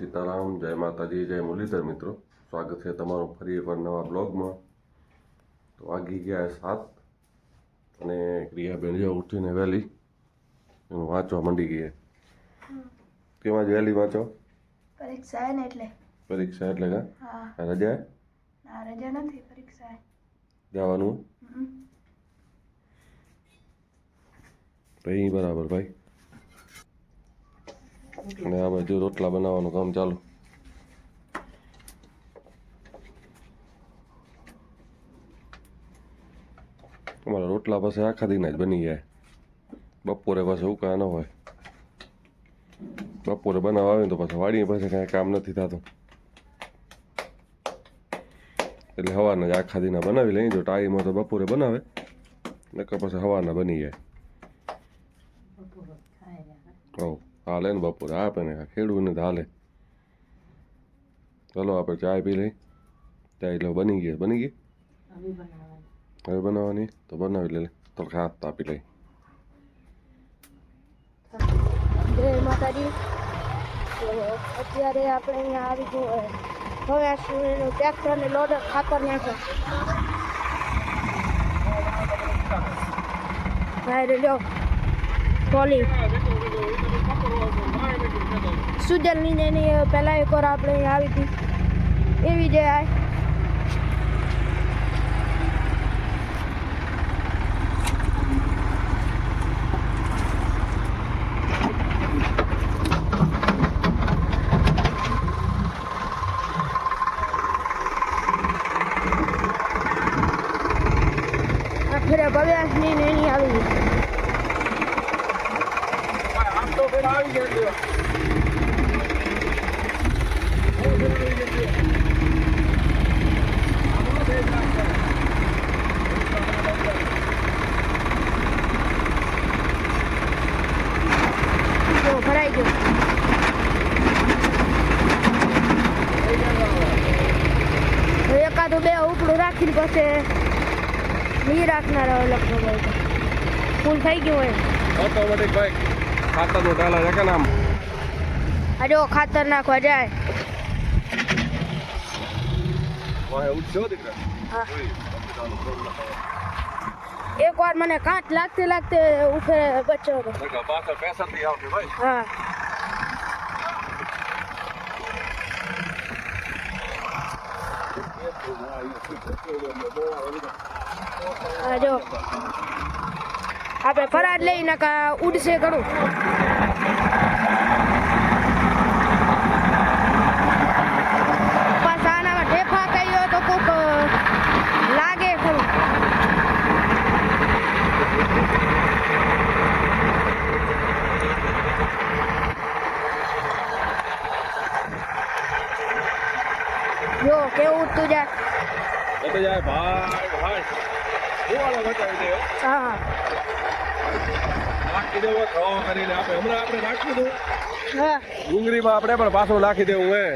રામ જય માતાજી જય મુરલીધર મિત્રો. સ્વાગત છે તમારું ફરી એકવાર નવા બ્લોગમાં. તો વાગી ગયા સાત અને ક્રિયાબેન જો ઉઠીને વહેલી. એનું વાંચવા મંડી ગઈ કેમાં જ વહેલી વાંચો? પરીક્ષા ને એટલે. પરીક્ષા એટલે કા? હા. રજા ના રજા નથી પરીક્ષા. જવાનું? તો ભાઈ બરાબર ભાઈ. અને આ બાજુ રોટલા બનાવવાનું કામ ચાલુ. અમારા રોટલા પાસે આખા દીના જ બની જાય. બપોરે પાસે ઉકા ન હોય. બપોરે બનાવવા આવે ને તો પાછું વાડી પાસે કાંઈ કામ નથી થતું. એટલે હવાના જ આખા દિના બનાવી લઈએ. જો ટાઈમમાં તો બપોરે બનાવે નકર પછી હવાના બની જાય. હવ. હાલે ને બપોરે આપે ને ખેડૂને તો હાલે. ચલો આપણે ચાય પી લઈ ચાય લો બની ગઈ બની ગઈ? હવે બનાવવાની. તો બનાવી લે તો હાથ તાપી લઈ અત્યારે આપણે અહીંયા આવી ગયું હવે આ સુરેનું ટ્રેક્ટર ને લોડર ખાતર નાખો. ભાઈ લ્યો. ટ્રોલી સુજલની પહેલાં એક એકવાર આપણે આવી હતી. એવી જે આ આખરે ભવ્યાસની ને એની આવી ગઈ જો ભરાઈ ગયો એકાદું બે ઉપડું રાખીને પછી નહીં રાખનાર લખનો ભાઈ ફૂલ થઈ ગયું હોય. ઓટોમેટિક ભાઈ ખાતરનું ડાલા છે કે નામ? આ ખાતર નાખવા જાય. એક વાર મને કાંટ લાગતે લાગતે ઉફે બચ્યો હા. જો. આપણે ફરાદ લઈ નાખા ઉડશે ઘણું પાછા આનામાં ઢેફા કર્યો તો કોક લાગે ખરું જો કેવું ઉડતું જાય તો જાય. ભાઈ ભાઈ. ફુવારો બચાવી દે હા? નાખી દેવો ઘઉં કરીને આપણે હમણાં આપણે નાખી દઉં હા. ડુંગળીમાં આપણે પણ પાછું નાખી દેવું હે.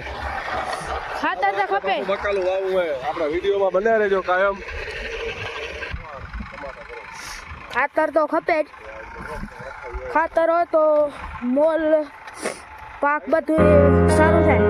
ખાતર તો ખપે. બકાલું વાવવું હે. આપણા વિડીયોમાં બન્યા રહેજો કાયમ. ખાતર તો ખપે જ. ખાતર હોય તો મોલ પાક બધું સારું થાય.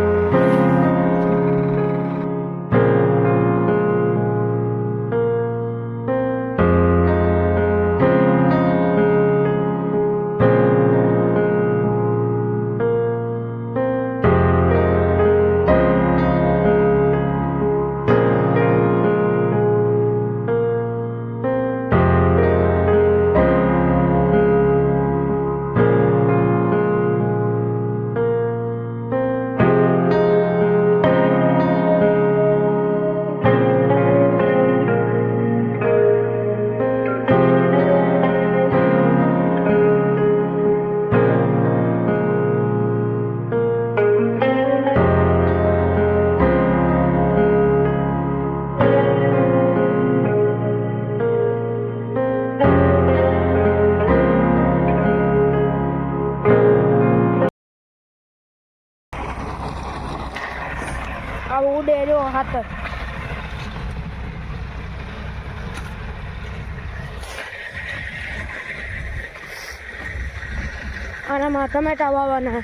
આનામાં ટમેટા વાવવાના.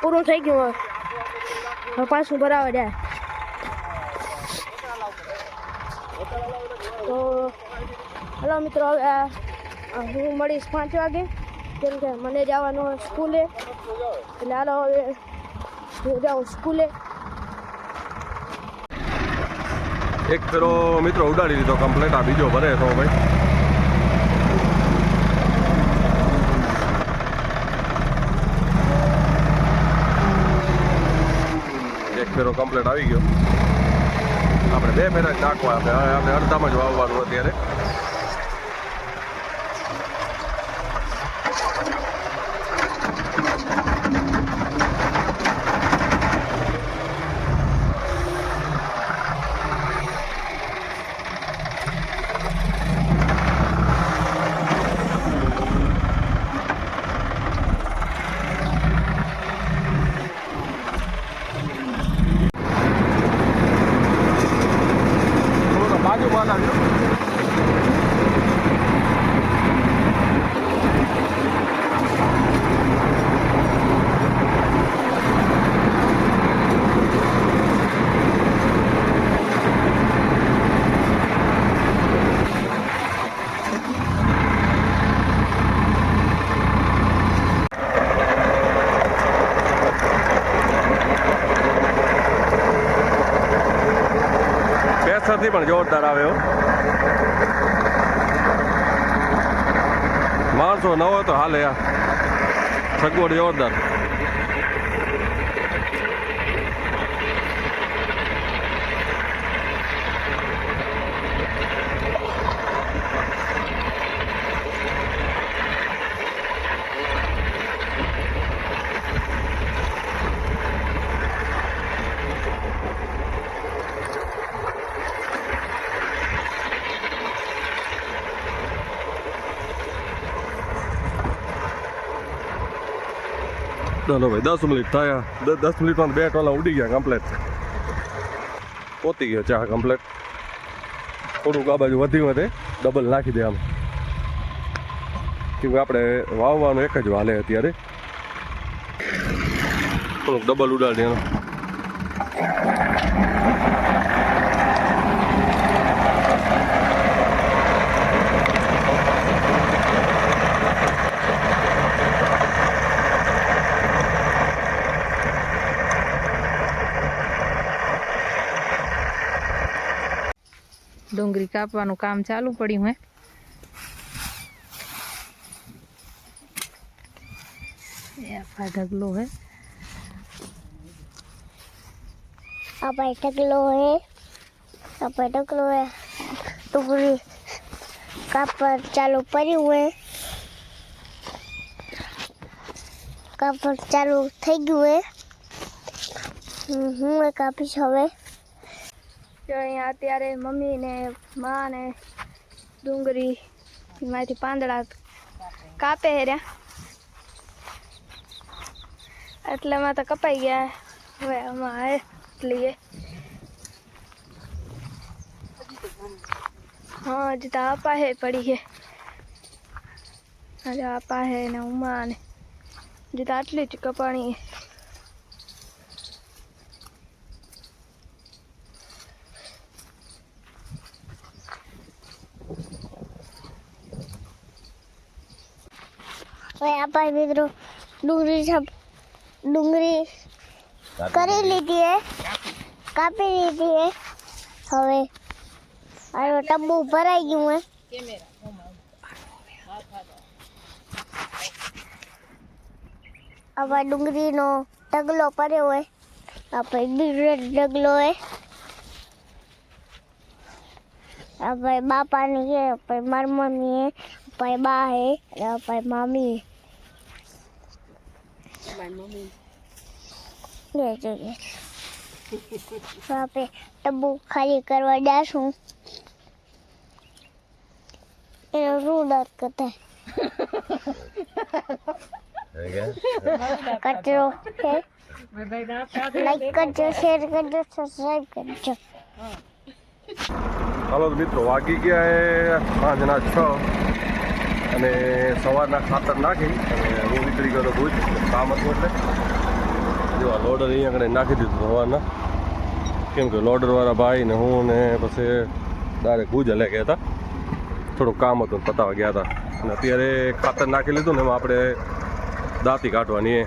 પૂરું થઈ ગયું હવે. પાછું ભરાવા જાય તો, હલો મિત્રો, હવે હું મળીશ પાંચ વાગે. કેમ કે મને જવાનું સ્કૂલે. એટલે હાલો હવે હું જાઉં સ્કૂલે. એક ફેરો મિત્રો ઉડાડી દીધો કમ્પ્લેટ આ બીજો ભરે તો ભાઈ. ફેરો કમ્પ્લેટ આવી ગયો. આપણે બે ફેરા જ નાખવા આપણે અડધામાં જ વાવવાનું અત્યારે. બેસરથી પણ જોરદાર આવ્યો. માણસો ન હોય તો હાલે આ. સગવડ જોરદાર. ચાલો ભાઈ, દસ મિનિટ થયા દસ મિનિટમાં બે ટોલા ઉડી ગયા કમ્પ્લેટ પોતી ગયો ચા કમ્પ્લેટ થોડુંક આ બાજુ વધી વધે ડબલ નાખી દે આમ. કેમ કે આપણે વાવવાનું એક જ વાલે અત્યારે. થોડુંક ડબલ ઉડાડી એનો ડુંગળી કાપવાનું કામ ચાલુ પડ્યું હે આખા ઢગલો હે આ ભાઈ ઢગલો હે આ ભાઈ ઢગલો હે ડુંગળી કાપવા ચાલુ પડ્યું હે કાપડ ચાલુ થઈ ગયું હે હું એ કાપીશ હવે અહીંયા અત્યારે મમ્મી ને મા ને ડુંગળી, એમાંથી પાંદડા કાપે રહ્યા. એટલામાં તો કપાઈ ગયા. હવે આમાં એટલી હે, હજી તો આપા હે પડી હે. હજી આપા હે ને ઉમા ને હજી તો આટલી જ કપાણી. હે મિત્રો ડુંગળી ડુંગળી કરી લીધી. હે. કાપી લીધી હે. હવે આ ટબ્બુ ભરાઈ ગયું હે. હવે ડુંગળીનો ઢગલો પડ્યો હોય આપણે બીજો ઢગલો હે. આપણે બાપાની છે આપણે મારી મમ્મી હે આપણે બા હે અને આપણે મામી હે લે જોઈએ આપણે ટબ્બુ ખાલી કરવા જાશું. એનો શું ડર કરતા કચરો છે. લાઈક કરજો શેર કરજો સબસ્ક્રાઈબ કરજો. હાલો મિત્રો વાગી ગયા એ સાંજના છ. અને સવારના ખાતર નાખી અને નીકળી ગયો ભૂજ, કામ હતું એટલે. જો આ લોડર અહીંયા આગળ નાખી દીધું હવાના કેમ કે લોડરવાળા ભાઈ ને હું ને પછી ડાયરેક્ટ ભૂજ હલે ગયા હતા. થોડુંક કામ હતું ને પતાવવા ગયા હતા. અને અત્યારે ખાતર નાખી લીધું ને એમાં આપણે દાંતી કાઢવાની એ.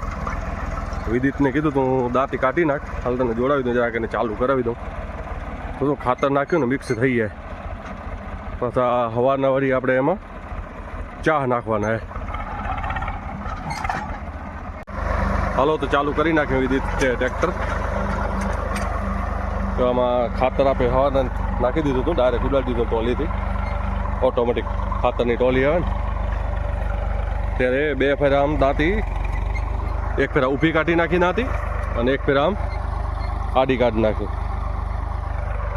વિદિતને કીધું તું દાંતી કાઢી નાખ. હાલ તને જોડાવી દઉં, જરાક એને ચાલુ કરાવી દઉં. તો ખાતર નાખ્યું ને મિક્સ થઈ જાય. પછી આ હવારના વળી આપણે એમાં ચા નાખવાના હે. હાલો, તો ચાલુ કરી નાખ્યું વિદિત ટ્રેક્ટર. તો આમાં ખાતર આપણે હવા નાખી દીધું હતું ડાયરેક્ટ ઉડાડી દીધું ટોલીથી. ઓટોમેટિક ખાતરની ટોલી આવે ને. ત્યારે બે ફેરા આમ દાંતી એક ફેરા ઊભી કાઢી નાખી નાતી અને એક ફેરા આમ આડી કાઢી નાખી.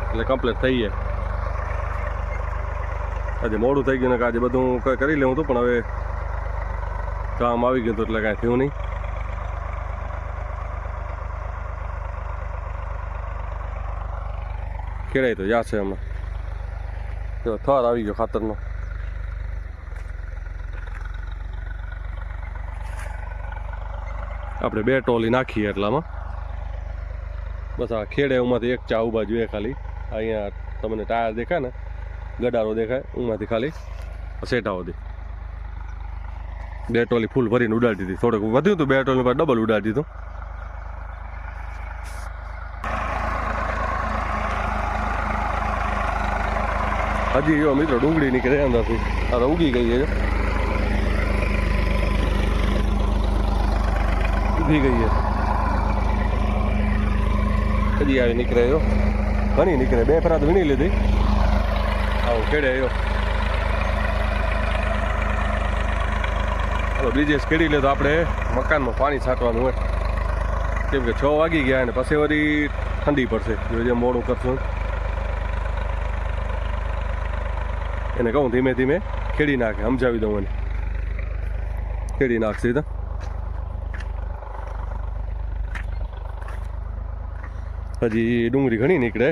એટલે કમ્પ્લીટ થઈ જાય આજે મોડું થઈ ગયું ને આજે બધું કરી લેવું હતું, પણ હવે કામ આવી ગયું હતું એટલે કાંઈ થયું નહીં. ખેડાઈ તો જાશે હમણાં જો, થર આવી ગયો ખાતરનો. આપણે બે ટોલી નાખીએ એટલામાં. બસ આ ખેડે, ઉમાંથી એક ચા ઊભા જોઈએ ખાલી. અહીંયા તમને ટાયર દેખાય ને, ગડારો દેખાય, ઉમાંથી ખાલી સેટાઓ દે. બે ટોલી ફૂલ ભરીને ઉડાડી દીધી થોડુંક વધ્યું હતું, બે ટોલી પર ડબલ ઉડાડી દીધું હજી જો મિત્રો ડુંગળી નીકળે અંદરથી. અરે ઉગી ગઈ છે ઉગી ગઈ છે હજી આવી નીકળે જો. ઘણી નીકળે. બે ફરાત વીણી લીધી. આવું ખેડે જો. તો બીજે ખેડી લે તો આપણે મકાનમાં પાણી છાંટવાનું હોય. કેમ કે છ વાગી ગયા અને પછી વળી ઠંડી પડશે. જો જે મોડું કરશું. એને કહું, ધીમે ધીમે ખેડી નાખે, સમજાવી દઉં એને. ખેડી નાખશે તો. હજી ડુંગળી ઘણી નીકળે.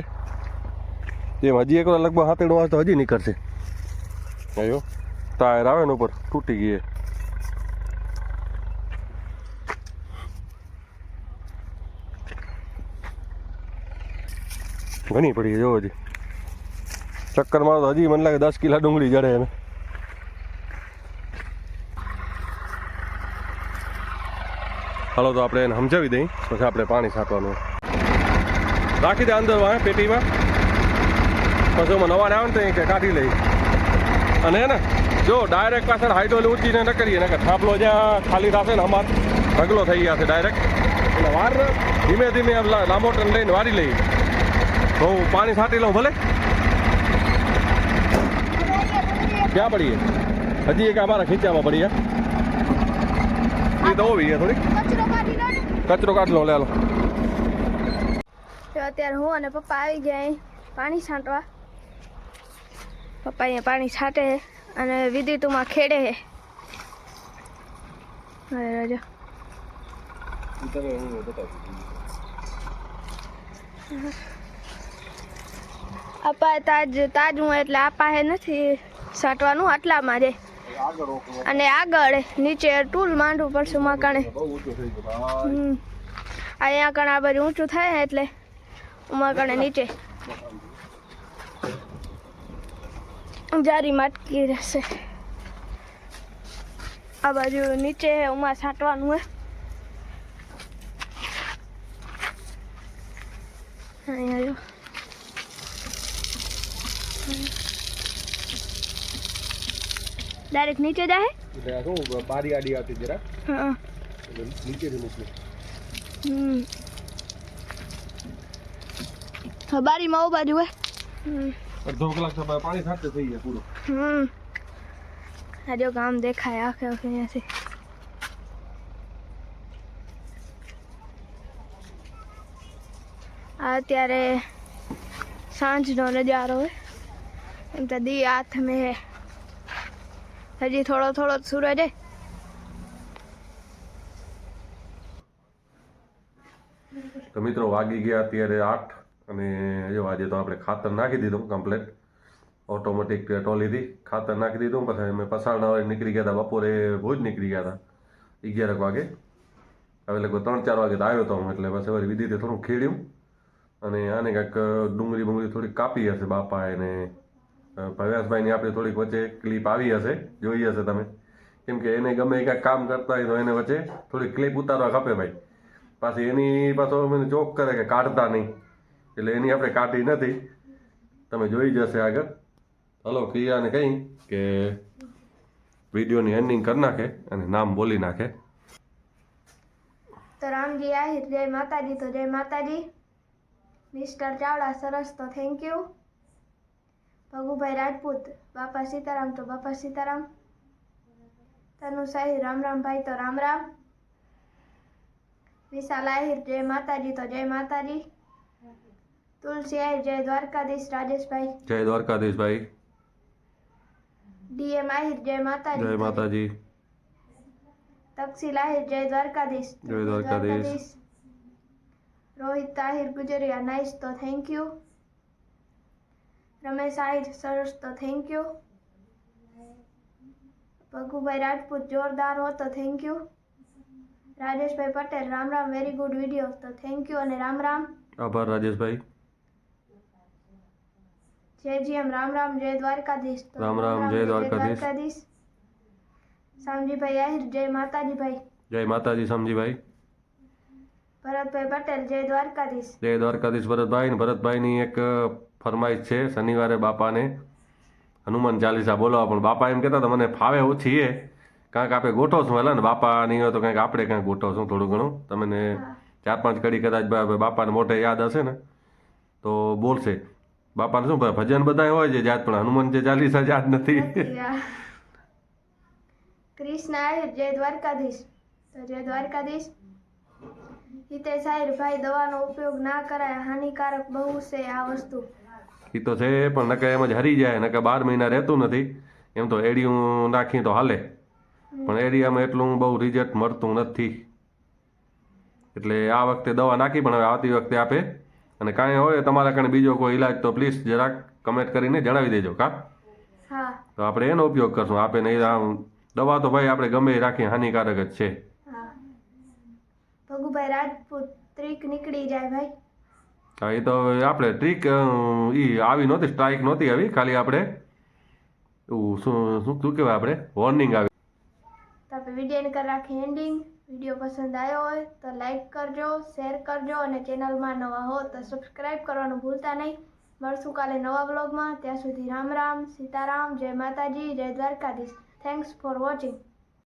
એમ હજી એક લગભગ હાથેડું આવે તો હજી નીકળશે. અયો ટાયર આવે ને ઉપર, તૂટી ગઈ ઘણી પડી જો હજી. ચક્કર મારો તો હજી મને લાગે દસ કિલા ડુંગળી જડે એને. હાલો તો આપણે એને સમજાવી દઈ, પછી આપણે પાણી છાંટવાનું. રાખી દે અંદર વાંહે પેટીમાં. પછી એમાં નવા આવે ને કે કાઢી લઈ. અને હે ને જો ડાયરેક્ટ પાછળ હાઈડોલ ઊંચીને ન કરીએ ને કે થાંભલો જ્યાં ખાલી થશે ને અમાર, ઢગલો થઈ ગયા છે ડાયરેક્ટ એટલે વાર ધીમે ધીમે લાંબો ટન લઈને વારી લઈએ તો હું પાણી છાંટી લઉં ભલે. ક્યાં પડીએ? હજી એક અમારા ખીચામાં પડી એ તો હોવી છે થોડી કચરો કાઢી લો લો લે. તો અત્યારે હું અને પપ્પા આવી ગયા પાણી છાંટવા. પપ્પા અહીંયા પાણી છાંટે છે અને વિદ્યુતમાં ખેડે છે. અરે રાજા. આપા તાજ તાજ હું એટલે આપા હે નથી. છાંટવાનું આટલામાં જ અને આગળ, નીચે ટૂલ માંડવું પડશે મકાણે અહીંયા કણ આ બધું ઊંચું થાય એટલે ઉમા કણે નીચે. જારી માટકી રહેશે. આ બાજુ નીચે ઉમા છાંટવાનું હોય અહીંયા જો ડાયરેક્ટ નીચે જાય એટલે આ શું બારી આડી આવતી જરા હા એટલે નીચેથી નીકળે હમ હા બારીમાં ઓ બાજુ હોય હમ અડધો કલાક તો પાણી સાથે થઈ જાય પૂરું હમ આ જો ગામ દેખાય આખે આખે અહીંયાથી આ અત્યારે સાંજનો નજારો હોય એમ તો દી હાથ મેં હે હજી થોડો થોડો સૂરજ તો મિત્રો વાગી ગયા અત્યારે આઠ અને જો આજે તો આપણે ખાતર નાખી દીધું કમ્પ્લેટ ઓટોમેટિક ટોલીથી ખાતર નાખી દીધું, પછી અમે પસારના વાળે નીકળી ગયા હતા, બપોરે ભુજ નીકળી ગયા હતા, અગિયારક વાગે. હવે લગભગ ત્રણ ચાર વાગે તો આવ્યો હતો હું, એટલે પછી વળી વિધિતે થોડું ખેડ્યું. અને આને કાંઈક ડુંગળી બુંગળી થોડીક કાપી હશે બાપા એને ભવ્યાસભાઈની આપણી થોડીક વચ્ચે ક્લિપ આવી હશે, જોઈ હશે તમે. કેમ કે એને ગમે ક્યાંક કામ કરતા હોય તો એને વચ્ચે થોડી ક્લિપ ઉતારવા ખપે ભાઈ. પાછી એની પાછો મને ચોક કરે કે કાઢતા નહીં. એટલે એની આપણે કાઢી નથી. તમે જોઈ જશે આગળ. હલો ક્રિયાને કહી કે વિડીયોની એન્ડિંગ કરી નાખે અને નામ બોલી નાખે. તો રામજી આહિર જય માતાજી, તો જય માતાજી. મિસ્ટર ચાવડા, સરસ, તો થેન્ક યુ ભગુભાઈ રાજપૂત બાપા સીતારામ તો બાપા સીતારામ તનુ સાહિર રામ રામ ભાઈ તો રામ રામ વિશાલ આહિર જય માતાજી તો જય માતાજી તુલસી આહિર જય દ્વારકાધીશ રાજેશભાઈ જય દ્વારકાધીશભાઈ ડીએમ આહિર જય માતાજી જય માતાજી તક્ષિલ આહિર જય દ્વારકાધીશ જય દ્વારકાધીશ. રોહિત તાહિર ગુજરિયા નાઇસ તો થેન્ક યુ રમેશ આહિર સરસ તો થેન્ક યુ ભગુભાઈ રાજપૂત જોરદાર હો તો thank you Rajeshbhai Patel Ram Ram very good video તો થેન્ક યુ અને રામ રામ. આભાર રાજેશભાઈ. જય જીએમ રામ રામ જય દ્વારકાધીશ. રામ રામ, જય દ્વારકાધીશ. સામજીભાઈ આહિર જય માતાજીભાઈ. જય માતાજી સમજીભાઈ. ભરતભાઈ પટેલ જય દ્વારકાધીશ. જય દ્વારકાધીશ ભરતભાઈ ભરતભાઈની એક ફરમાઈશ છે શનિવારે બાપાને. હનુમાન ચાલીસા બોલાવા પણ બાપા એમ કહેતા હતા મને ફાવે ઓછી એ કાંઈક આપણે ગોઠવશું હેલા ને બાપા નહીં હોય તો કંઈક આપણે કાંઈક ગોઠવશું થોડું ઘણું. તમને ચાર પાંચ કડી કદાચ બાપાને મોઢે યાદ હશે ને તો બોલશે. બાપાને શું ભજન બધા હોય છે જાત પણ હનુમાન જે ચાલીસા યાદ નથી. કૃષ્ણ જય દ્વારકાધીશ. જય દ્વારકાધીશ. હિતેશ આહિર ભાઈ દવાનો ઉપયોગ ના કરાય હાનિકારક બહુ છે આ વસ્તુ. એ તો છે પણ નકે એમ જ હરી જાય નકે બાર મહિના રહેતું નથી. એમ તો એડિયું નાખી તો હાલે. પણ એરિયામાં એટલું બહુ રિઝલ્ટ મળતું નથી. એટલે આ વખતે દવા નાખી પણ હવે આવતી વખતે આપે. અને કાંઈ હોય તમારા કણે બીજો કોઈ ઈલાજ તો પ્લીઝ જરાક કમેન્ટ કરીને જણાવી દેજો કા? તો આપણે એનો ઉપયોગ કરશું. આપે નહીં આમ દવા તો ભાઈ આપણે ગમે રાખીએ હાનિકારક જ છે. ભગુભાઈ રાજપૂત ત્રીક નીકળી જાય ભાઈ. એ તો આપણે ટ્રીક એ આવી નહોતી સ્ટ્રાઇક નહોતી આવી, ખાલી આપણે શું શું શું કહેવાય આપણે? વોર્નિંગ આવી. તો આપણે એન્ડ કરી રાખી એન્ડિંગ વીડિયો પસંદ આવ્યો હોય તો લાઈક કરજો શેર કરજો અને ચેનલમાં નવા હો તો સબસ્ક્રાઈબ કરવાનું ભૂલતા નહીં. મળશું કાલે નવા બ્લોગમાં ત્યાં સુધી રામ રામ, સીતારામ, જય માતાજી, જય દ્વારકાધીશ. Thanks for watching